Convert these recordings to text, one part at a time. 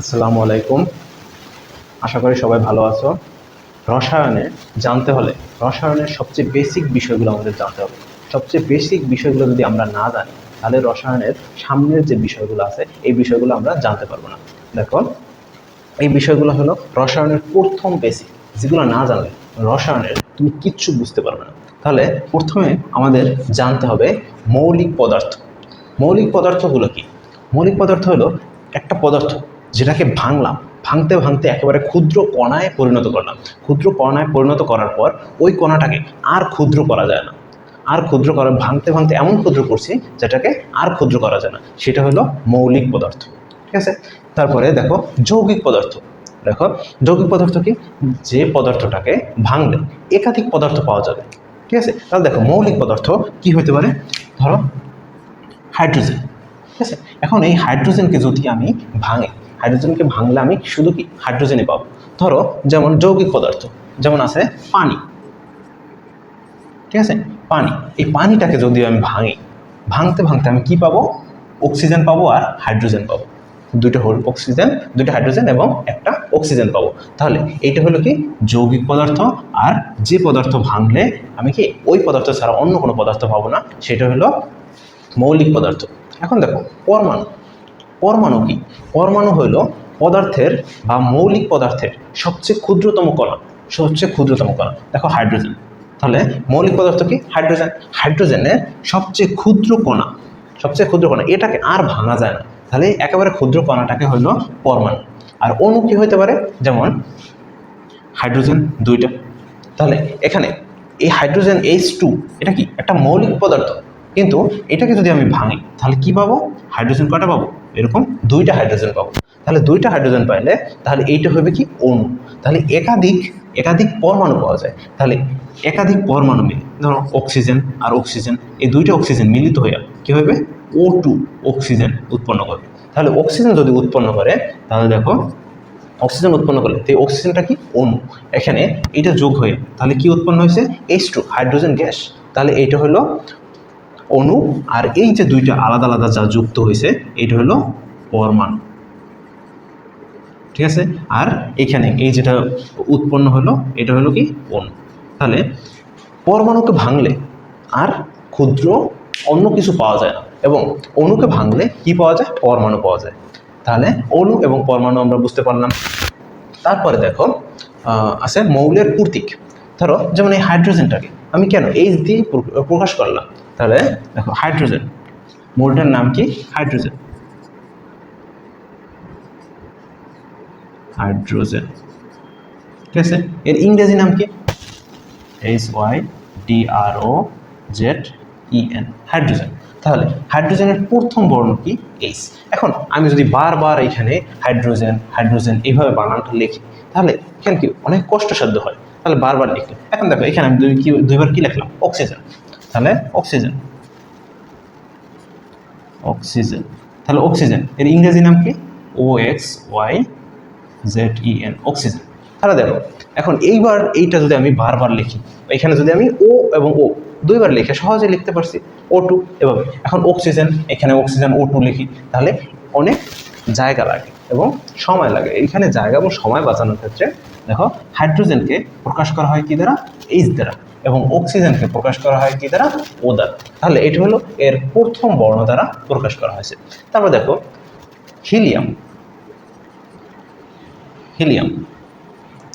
আসসালামু আলাইকুম। আশা করি সবাই ভালো আছো। রসায়নে জানতে হলে, রসায়নের সবচেয়ে বেসিক বিষয়গুলো আমাদের জানতে হবে। সবচেয়ে বেসিক বিষয়গুলো যদি আমরা না জানি, তাহলে রসায়নের সামনের যে বিষয়গুলো আছে, এই বিষয়গুলো আমরা জানতে পারব না। দেখো, এই বিষয়গুলো হলো রসায়নের প্রথম বেসিক যেগুলো না জানলে, রসায়নের তুমি কিচ্ছু বুঝতে পারবে না। তাহলে প্রথমে আমাদের জানতে হবে মৌলিক পদার্থ। মৌলিক পদার্থগুলো কি? মৌলিক পদার্থ হলো একটা পদার্থ। যেটাকে ভাঙলাম, ভাঙতে ভাঙতে একেবারে ক্ষুদ্র কণায় পরিণত করলাম। ক্ষুদ্র কণায় পরিণত করার পর ওই কণাটাকে আর ক্ষুদ্র করা যায় না। আর ক্ষুদ্র করা, ভাঙতে ভাঙতে এমন ক্ষুদ্র করছি যেটাকে আর ক্ষুদ্র করা যায় না। সেটা হলো মৌলিক পদার্থ, ঠিক আছে? তারপরে দেখো যৌগিক পদার্থ। দেখো, যৌগিক পদার্থ কি? যে পদার্থটাকে ভাঙলে একাধিক পদার্থ পাওয়া যাবে, ঠিক আছে? তাহলে দেখো মৌলিক পদার্থ কি হতে পারে? ধরো হাইড্রোজেন, ঠিক আছে? এখন এই হাইড্রোজেনকে যদি আমি ভাঙি হাইড্রোজেনকে ভাঙলে আমি শুধু কি হাইড্রোজেনই পাবো? ধরো যেমন যৌগিক পদার্থ, যেমন আছে পানি। ঠিক আছে? পানি। এই পানিটাকে যদি আমি ভাঙি, ভাঙতে ভাঙতে আমি কি পাবো? অক্সিজেন পাবো আর হাইড্রোজেন পাবো। দুইটা হল অক্সিজেন, দুইটা হাইড্রোজেন এবং একটা অক্সিজেন পাবো। তাহলে এইটা হলো কি? যৌগিক পদার্থ আর যে পদার্থ ভাঙলে আমি কি ওই পদার্থ ছাড়া অন্য কোনো পদার্থ পাবো না? সেটা হলো মৌলিক পদার্থ। এখন দেখো, পরমাণু। পরমাণু কি? পরমাণু হইল পদার্থের বা মৌলিক পদার্থের সবচেয়ে ক্ষুদ্রতম কণা, সবচেয়ে ক্ষুদ্রতম কণা। দেখো হাইড্রোজেন। তাহলে মৌলিক পদার্থ কি? হাইড্রোজেন। হাইড্রোজেনের সবচেয়ে ক্ষুদ্র কণা, সবচেয়ে ক্ষুদ্র কণা। এটাকে আর ভাঙা যায় না। তাহলে একেবারে ক্ষুদ্র কণাটাকে হইল পরমাণু। আর অণু কি হইতে পারে? যেমন হাইড্রোজেন দুইটা। তাহলে এখানে এই হাইড্রোজেন এইচ টু এটা কি? একটা মৌলিক পদার্থ। কিন্তু এটাকে যদি আমি ভাঙি, তাহলে কি পাবো? হাইড্রোজেন কয়টা পাবো? এরকম দুইটা হাইড্রোজেন পাবো। তাহলে দুইটা হাইড্রোজেন পাইলে তাহলে এইটা হবে কি অণু। তাহলে একাধিক একাধিক পরমাণু পাওয়া যায়। তাহলে একাধিক পরমাণু মিলে, ধরো অক্সিজেন আর অক্সিজেন এই দুইটা অক্সিজেন মিলিত হয়ে কি হবে? ও টু অক্সিজেন উৎপন্ন করবে। তাহলে অক্সিজেন যদি উৎপন্ন করে, তাহলে দেখো অক্সিজেন উৎপন্ন করলে, তো অক্সিজেনটা কি? অণু। এখানে এটা যোগ হয়ে, তাহলে কি উৎপন্ন হয়েছে? এইচ টু হাইড্রোজেন গ্যাস তাহলে এইটা হলো অণু আর এই যে দুইটা আলাদা আলাদা যা যুক্ত হয়েছে, এটা হলো পরমাণু। ঠিক আছে? আর এখানে এই যেটা উৎপন্ন হলো, এটা হলো কি? অণু তাহলে পরমাণুকে ভাঙলে আর ক্ষুদ্র অন্য কিছু পাওয়া যায় না। এবং অণুকে ভাঙলে কি পাওয়া যায়? পরমাণু পাওয়া যায়। তাহলে অণু এবং পরমাণু আমরা বুঝতে পারলাম। তারপরে দেখো আছে মৌলের প্রতীক। ধরো, যেমন এই হাইড্রোজেনটাকে আমি কেন এইচ দিয়ে প্রকাশ করলাম? তাহলে দেখো হাইড্রোজেন মৌলটার নাম কি? হাইড্রোজেন হাইড্রোজেন ঠিক আছে? এর ইংরেজি নাম কি? H Y D R O Z E N hydrogen তাহলে হাইড্রোজেনের প্রথম বর্ণ কি? এইচ এখন আমি যদি বারবার এখানে হাইড্রোজেন হাইড্রোজেন এইভাবে বানানটা লিখি, তাহলে এখানে কি অনেক কষ্টসাধ্য হয়। তাহলে বারবার লিখলে এখন দেখো, এখানে আমি দুই কি, দুইবার কি লিখলাম? অক্সিজেন তাহলে অক্সিজেন অক্সিজেন তাহলে অক্সিজেন এর ইংরেজি নাম কি? O X Y Z E N oxygen তাহলে দেখো, এখন এইবার এইটা যদি আমি বারবার লিখি, এখানে যদি আমি ও এবং ও দুইবার লিখে সহজে লিখতে পারছি ও টু এভাবে। এখন অক্সিজেন এখানে অক্সিজেন ও টু লিখি, তাহলে অনেক জায়গা লাগে এবং সময় লাগে। এইখানে জায়গা এবং সময় বাঁচানোর ক্ষেত্রে দেখো হাইড্রোজেনকে প্রকাশ করা হয় কি দ্বারা? এইচ দ্বারা। এবং অক্সিজেনকে প্রকাশ করা হয় কি দ্বারা? ও দ্বারা তাহলে এটা হলো এর প্রথম বর্ণ দ্বারা প্রকাশ করা হয়েছে। তারপর দেখো, হিলিয়াম। হিলিয়াম।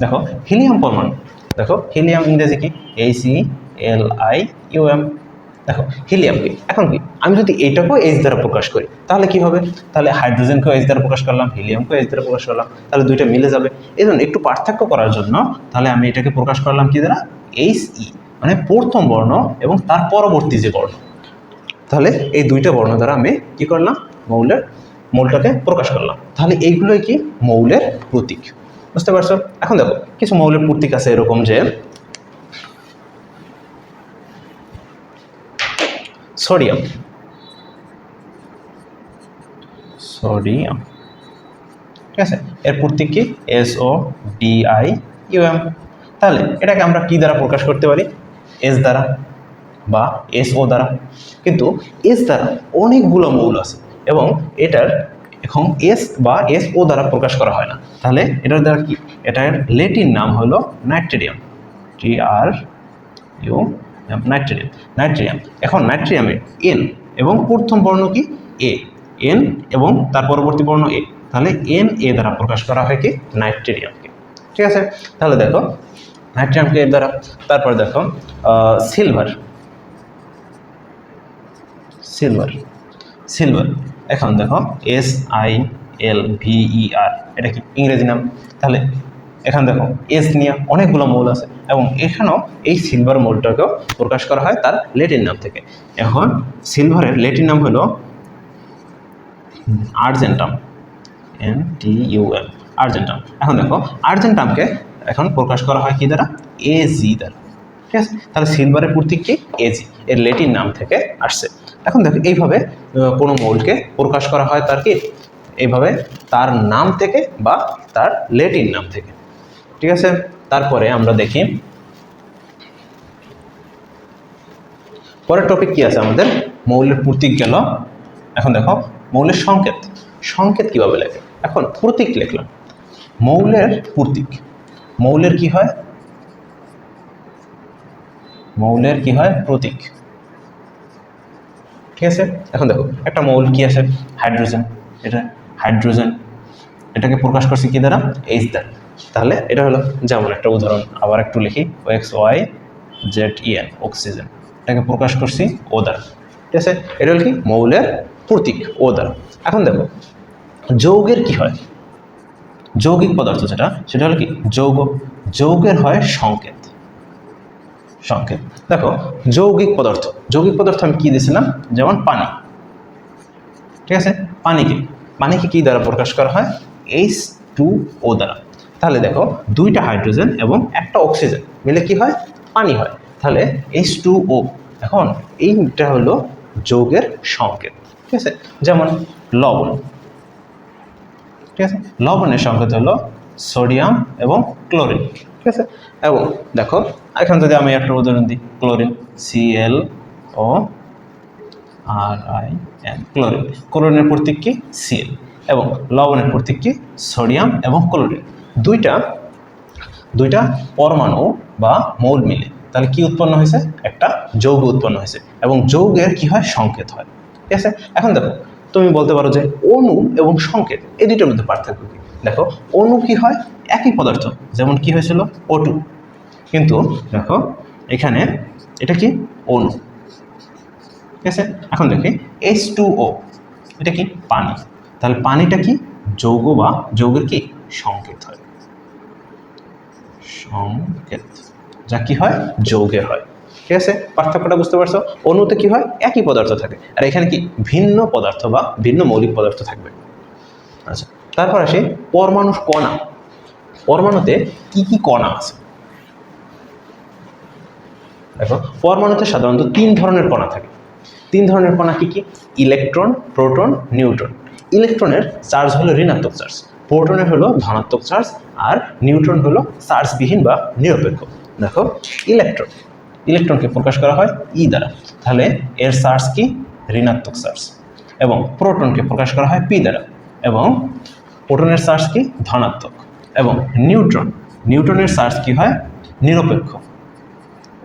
দেখো, হিলিয়াম পরমাণু। দেখো, হিলিয়াম ইংরেজি কি? এই C L I U M দেখো, হিলিয়াম কি? এখন কি? আমি যদি এইটাকেও এইচ দ্বারা প্রকাশ করি, তাহলে কি হবে? তাহলে হাইড্রোজেনকেও এইচ দ্বারা প্রকাশ করলাম, হিলিয়ামকেও এইচ দ্বারা প্রকাশ করলাম, তাহলে দুইটা মিলে যাবে। এই জন্য একটু পার্থক্য করার জন্য, তাহলে আমি এটাকে প্রকাশ করলাম কি দ্বারা? এইচ ই মানে প্রথম বর্ণ এবং তার পরবর্তী যে বর্ণ। তাহলে এই দুইটা বর্ণ দ্বারা আমি কি করলাম? মৌলের মৌলটাকে প্রকাশ করলাম। তাহলে এইগুলোই কি? মৌলের প্রতীক। বুঝতে পারছ? এখন দেখো, কিছু মৌলের প্রতীক আছে এরকম যে, সোডিয়াম। সোডিয়াম। ঠিক আছে? এর প্রতীক কি? এস ও আই ইউএম তাহলে এটাকে আমরা কি দ্বারা প্রকাশ করতে পারি? এস দ্বারা বা এস ও দ্বারা। কিন্তু এস দ্বারা অনেকগুলো মৌল আছে এবং এটার এখন এস বা এস ও দ্বারা প্রকাশ করা হয় না। তাহলে এটার দ্বারা কি? এটার লেটিন নাম হলো নাইট্রেডিয়াম টি আর ইউ নাইট্রেডিয়াম নাইট্রেডিয়াম এখন নাইট্রিয়ামের এন এবং প্রথম বর্ণ কি? এ এন এবং তার পরবর্তী বর্ণ এ তাহলে এন এ দ্বারা প্রকাশ করা হয় কি? নাইট্রেডিয়ামকে ঠিক আছে? তাহলে দেখো নাইট্রিয়ামকে এর দ্বারা। তারপর দেখো সিলভার সিলভার সিলভার এখন দেখো S I L V E R এটা কি ইংরেজি নাম? তাহলে এখানে দেখো এস নিয়ে অনেকগুলো মৌল আছে এবং এখানেও এই সিলভার মৌলটাকেও প্রকাশ করা হয় তার লেটিন নাম থেকে। এখন সিলভারের লেটিন নাম হলো argentum N T U M argentum. এখন দেখো, আর্জেন্টামকে এখন প্রকাশ করা হয় কি দ্বারা? এ জি দ্বারা। ঠিক আছে? তাহলে সিলভারের প্রতীক কি? এজি এর লেটিন নাম থেকে আসছে। এখন দেখো, এইভাবে কোনো মৌলকে প্রকাশ করা হয় তার কি? এইভাবে তার নাম থেকে বা তার লেটিন নাম থেকে। ঠিক আছে? তারপরে আমরা দেখি, পরের টপিক কি আছে আমাদের? মৌলের প্রতীক গেল। এখন দেখো, মৌলের সংকেত। সংকেত কীভাবে লেখে? এখন প্রতীক লিখলাম। মৌলের প্রতীক। মৌলের কি হয়? মৌলের কি হয়? প্রতীক। ঠিক আছে? এখন দেখো, একটা মৌল কি আছে? হাইড্রোজেন। এটা হাইড্রোজেন। এটাকে প্রকাশ করছি কি দ্বারা? এইচ দ্বারা। তাহলে এটা হলো যেমন একটা উদাহরণ। আবার একটু লিখি। O X Y Z E N oxygen এটাকে প্রকাশ করছি ও দ্বারা। ঠিক আছে? এটা হলো কি? মৌলের প্রতীক ও দ্বারা। এখন দেখো, যৌগের কি হয়? যৌগিক পদার্থ যেটা, সেটা হলো কি? যৌগ। যৌগের হয় সংকেত। সংকেত। দেখো, যৌগিক পদার্থ। যৌগিক পদার্থ আমি কি দিয়েছিলাম? যেমন পানি। ঠিক আছে? পানিকে। পানিকে কি দ্বারা প্রকাশ করা হয়? এইচ টু ও দ্বারা। তাহলে দেখো, দুইটা হাইড্রোজেন এবং একটা অক্সিজেন মিলে কি হয়? পানি হয়। তাহলে এইচ টু ও এখন এইটা হলো যৌগের সংকেত। ঠিক আছে? যেমন লবণ। ঠিক আছে? লবণের সংকেত হলো সোডিয়াম এবং ক্লোরিন, ঠিক আছে? এবং দেখো, এখন যদি আমি একটা উদাহরণ দিই, chlorine C L O R I N chlorine. ক্লোরিনের প্রতীক কি? সিএল এবং লবণের প্রতীক কি? সোডিয়াম এবং ক্লোরিন। দুইটা দুইটা পরমাণু বা মৌল মিলে। তাহলে কি উৎপন্ন হয়েছে? একটা যৌগ উৎপন্ন হয়েছে। এবং যৌগের কি হয়? সংকেত হয়। ঠিক আছে? এখন দেখো তুমি বলতে পারো যে অণু এবং সংকেত, এই দুটোর মধ্যে পার্থক্য কি? দেখো অণু কি হয়? একই পদার্থ, যেমন কি হয়েছিল? ওটু কিন্তু দেখো, এখানে এটা কি? অণু ঠিক আছে? এখন দেখি এইচ টু ও এটা কি? পানি। তাহলে পানিটা কি? যৌগ বা যৌগের কি? সংকেত হয়। সংকেত। যা কি হয়? যৌগে হয়। ঠিক আছে? পার্থক্যটা বুঝতে পারছ? অণুতে কি হয়? একই পদার্থ থাকে। আর এখানে কি? ভিন্ন পদার্থ বা ভিন্ন মৌলিক পদার্থ থাকবে। আচ্ছা তারপর আসে পরমাণু কণা। পরমাণুতে কি কি কণা আছে? দেখো, পরমাণুতে সাধারণত তিন ধরনের কণা থাকে। তিন ধরনের কণা কি কি? Electron, proton, neutron. ইলেকট্রনের চার্জ হলো ঋণাত্মক চার্জ। প্রোটনের হলো ধনাত্মক চার্জ আর নিউট্রন হলো চার্জবিহীন বা নিরপেক্ষ। দেখো, ইলেকট্রন। ইলেকট্রনকে প্রকাশ করা হয় ই দ্বারা। তাহলে এর চার্জ কি? ঋণাত্মক চার্জ এবং প্রোটনকে প্রকাশ করা হয় পি দ্বারা। এবং প্রোটনের চার্জ কি? ধনাত্মক। এবং নিউট্রন। নিউট্রনের চার্জ কি হয়? নিরপেক্ষ।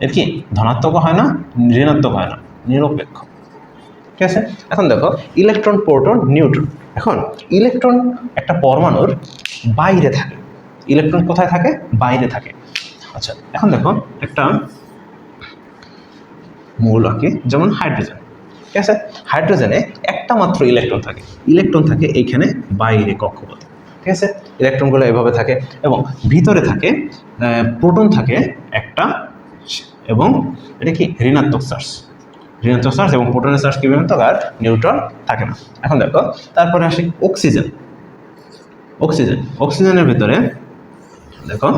এর কি? ধনাত্মক হয় না, ঋণাত্মক হয় না, নিরপেক্ষ। ঠিক আছে? এখন দেখো, ইলেকট্রন, প্রোটন, নিউট্রন। এখন, ইলেকট্রন একটা পরমাণুর বাইরে থাকে। ইলেকট্রন কোথায় থাকে? বাইরে থাকে। আচ্ছা এখন দেখো একটা মৌল আঁকি যেমন হাইড্রোজেন। ঠিক আছে? হাইড্রোজেনে একটা মাত্র ইলেকট্রন থাকে। ইলেকট্রন থাকে এইখানে বাইরে কক্ষপথে। ঠিক আছে? ইলেকট্রনগুলো এভাবে থাকে এবং ভিতরে থাকে প্রোটন থাকে একটা এবং এটা কি? ঋণাত্মক চার্জ। ঋণাত্মক চার্জ এবং প্রোটনের চার্জ কি ঋণাত্মক আর নিউট্রন থাকে না। এখন দেখো, তারপরে আসি অক্সিজেন। অক্সিজেন। অক্সিজেনের ভিতরে দেখো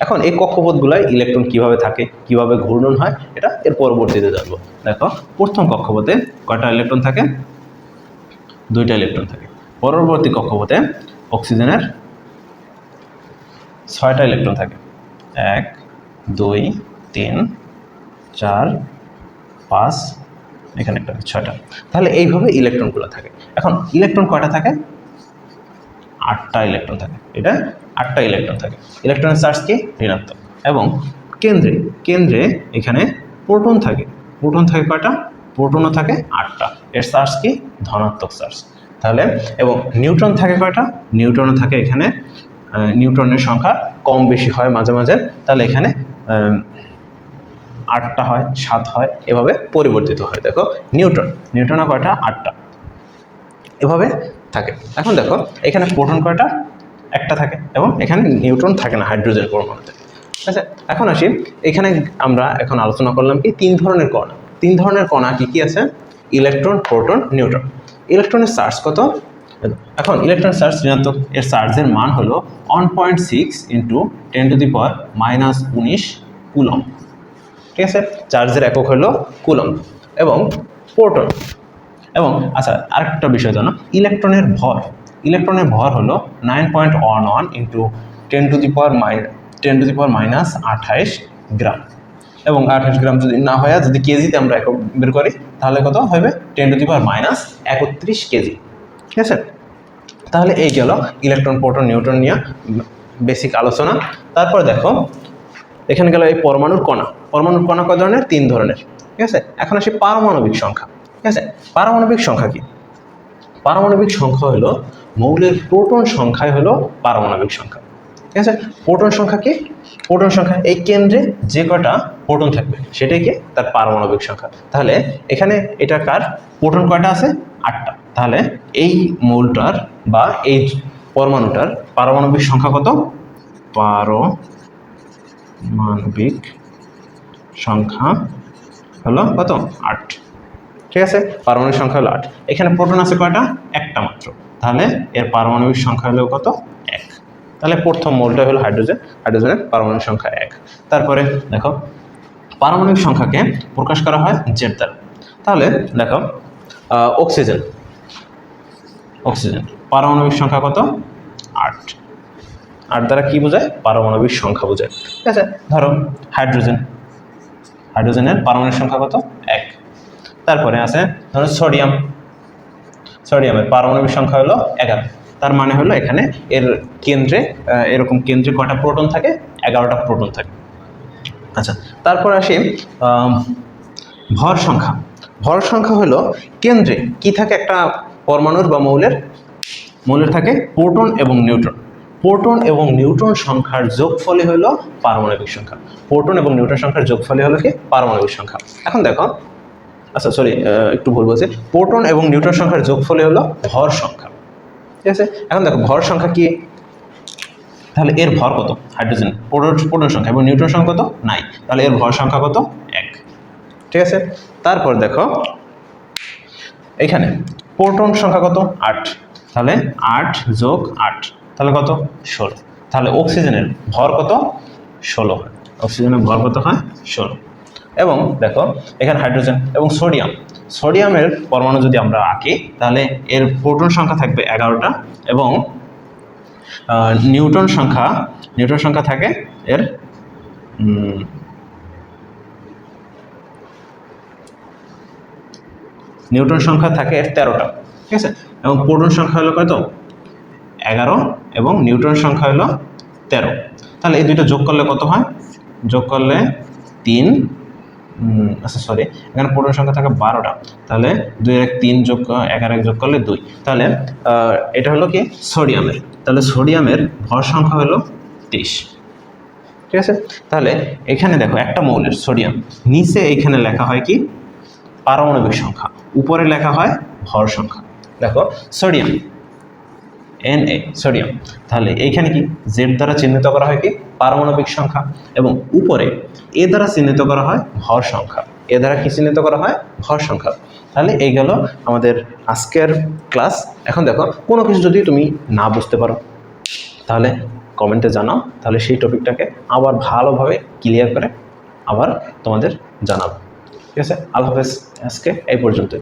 এখন এই কক্ষপথগুলায় ইলেকট্রন কীভাবে থাকে, কীভাবে ঘূর্ণন হয়, এটা এর পরবর্তীতে জানব। দেখো, প্রথম কক্ষপথে কয়টা ইলেকট্রন থাকে? দুইটা ইলেকট্রন থাকে। পরবর্তী কক্ষপথে অক্সিজেনের ছয়টা ইলেকট্রন থাকে। এক, দুই, তিন, চার, পাঁচ, এখানে একটা ছয়টা। তাহলে এইভাবে ইলেকট্রনগুলো থাকে। এখন ইলেকট্রন কয়টা থাকে? আটটা ইলেকট্রন থাকে। এটা আটটা ইলেকট্রন থাকে। ইলেকট্রনের চার্জ কি ঋণাত্মক। এবং কেন্দ্রে কেন্দ্রে এখানে প্রোটন থাকে। প্রোটন থাকে কয়টা? প্রোটনও থাকে আটটা। এর চার্জ কি ধনাত্মক চার্জ তাহলে এবং নিউট্রন থাকে কয়টা? নিউট্রনও থাকে এখানে। নিউট্রনের সংখ্যা কম বেশি হয় মাঝে মাঝে। তাহলে এখানে আটটা হয় সাত হয় এভাবে পরিবর্তিত হয়। দেখো নিউট্রন নিউট্রনও কয়টা? আটটা। এভাবে থাকে। এখন দেখো, এখানে প্রোটন কয়টা? একটা থাকে এবং এখানে নিউট্রন থাকে না হাইড্রোজেন পরমাণুতে। ঠিক আছে? এখন আসি, এখানে আমরা এখন আলোচনা করলাম কি তিন ধরনের কণা। তিন ধরনের কণা কি কি আছে? Electron, proton, neutron. ইলেকট্রনের চার্জ কত? এখন ইলেকট্রন চার্জ ঋণাত্মক, এর চার্জের মান হলো one point six into ten to the power minus উনিশ কুলম ঠিক আছে? চার্জের একক হলো কুলম এবং প্রোটন। এবং আচ্ছা আরেকটা বিষয় জানো, ইলেকট্রনের ভর ইলেকট্রনের ভর হলো nine point one one into ten to the power my ten to the power minus আঠাইশ গ্রাম। এবং আঠাইশ গ্রাম যদি না হয়, যদি কেজিতে আমরা একক বের করি, তাহলে কত হবে? Ten to the power minus একত্রিশ কেজি। ঠিক আছে? তাহলে এই গেল ইলেকট্রন, প্রোটন, নিউট্রন নিয়ে বেসিক আলোচনা। তারপর দেখো, এখানে গেল এই পরমাণুর কণা। পরমাণুর কণা কয় ধরনের? তিন ধরনের। ঠিক আছে? এখন আসি পারমাণবিক সংখ্যা। ঠিক আছে? পারমাণবিক সংখ্যা কি? পারমাণবিক সংখ্যা হলো মৌলের প্রোটন সংখ্যাই হলো পারমাণবিক সংখ্যা। ঠিক আছে? প্রোটন সংখ্যা কি? প্রোটন সংখ্যা এই কেন্দ্রে যে কটা প্রোটন থাকবে, সেটাই কি? তার পারমাণবিক সংখ্যা। তাহলে এখানে এটা কার? প্রোটন কয়টা আছে? আটটা। তাহলে এই মৌলটার বা এই পরমাণুটার পারমাণবিক সংখ্যা কত? পারমাণবিক সংখ্যা হলো কত? আট। ঠিক আছে? পারমাণবিক সংখ্যা হলো আট। এখানে প্রোটন আছে কয়টা? একটা মাত্র। তাহলে এর পারমাণবিক সংখ্যা হলো কত? এক। তাহলে প্রথম মোলটা হলো হাইড্রোজেন, হাইড্রোজেনের পারমাণবিক সংখ্যা এক। তারপরে দেখো, পারমাণবিক সংখ্যাকে প্রকাশ করা হয় জেড দ্বারা। তাহলে দেখো অক্সিজেন। অক্সিজেন। পারমাণবিক সংখ্যা কত? আট। আট দ্বারা কি বোঝায়? পারমাণবিক সংখ্যা বোঝায়। ঠিক আছে? ধরো, হাইড্রোজেন। হাইড্রোজেনের পারমাণবিক সংখ্যা কত? এক। তারপরে আছে ধরো সোডিয়াম সোডিয়ামের পারমাণবিক সংখ্যা হলো এগারো। তার মানে হলো এখানে এর কেন্দ্রে এরকম কেন্দ্রে কয়টা প্রোটন থাকে? এগারোটা প্রোটন থাকে। আচ্ছা তারপর আসি ভর সংখ্যা। ভর সংখ্যা হলো কেন্দ্রে কি থাকে একটা পরমাণুর বা মৌলের? মৌলের থাকে প্রোটন এবং নিউট্রন। প্রোটন এবং নিউট্রন সংখ্যার যোগফলই হলো পারমাণবিক সংখ্যা। প্রোটন এবং নিউট্রন সংখ্যার যোগফলই হলো কি? পারমাণবিক সংখ্যা। এখন দেখো আচ্ছা সরি একটু ভুল বলছি। প্রোটন এবং নিউট্রন সংখ্যার যোগফলই হলো ভর সংখ্যা। ঠিক আছে? এখন দেখো, ভর সংখ্যা কি? তাহলে এর ভর কত? হাইড্রোজেন। প্রোটন প্রোটন সংখ্যা এবং নিউট্রন সংখ্যা কত? নাই। তাহলে এর ভর সংখ্যা কত? এক। ঠিক আছে? তারপর দেখো, এখানে প্রোটন সংখ্যা কত? আট। তাহলে আট যোগ আট। তাহলে কত? ষোলো। তাহলে অক্সিজেনের ভর কত? ষোলো হয়। অক্সিজেনের ভর কত হয়? ষোলো। এবং দেখো, এখানে হাইড্রোজেন এবং সোডিয়াম। সোডিয়ামের পরমাণু যদি আমরা আঁকি, তাহলে এর প্রোটন সংখ্যা থাকবে এগারোটা এবং নিউটন সংখ্যা নিউটন সংখ্যা থাকে এর নিউটন সংখ্যা থাকে এর তেরোটা, ঠিক আছে? এবং প্রোটন সংখ্যা হলো কত? এগারো এবং নিউটন সংখ্যা হলো তেরো। তাহলে এই দুইটা যোগ করলে কত হয়? যোগ করলে তিন আচ্ছা সরি এখানে প্রোটন সংখ্যা থাকে বারোটা। তাহলে দুই এক তিন যোগ এগারো এক যোগ করলে দুই। তাহলে এটা হলো কি? সোডিয়ামের। তাহলে সোডিয়ামের ভর সংখ্যা হলো তেইশ। ঠিক আছে? তাহলে এখানে দেখো, একটা মৌলের সোডিয়াম। নিচে এইখানে লেখা হয় কি? পারমাণবিক সংখ্যা। উপরে লেখা হয় ভর সংখ্যা। দেখো, সোডিয়াম। এন এ সোডিয়াম তাহলে এইখানে কি? জেড দ্বারা চিহ্নিত করা হয় কি? পারমাণবিক সংখ্যা। এবং উপরে এ দ্বারা চিহ্নিত করা হয় ভর সংখ্যা। এ দ্বারা কি চিহ্নিত করা হয়? ভর সংখ্যা। তাহলে এই গেল আমাদের আজকের ক্লাস। এখন দেখো, কোনো কিছু যদি তুমি না বুঝতে পারো, তাহলে কমেন্টে জানাও। তাহলে সেই টপিকটাকে আবার ভালোভাবে ক্লিয়ার করে আবার তোমাদের জানাব। ঠিক আছে? আল্লাহ হাফেজ। আজকে এই পর্যন্ত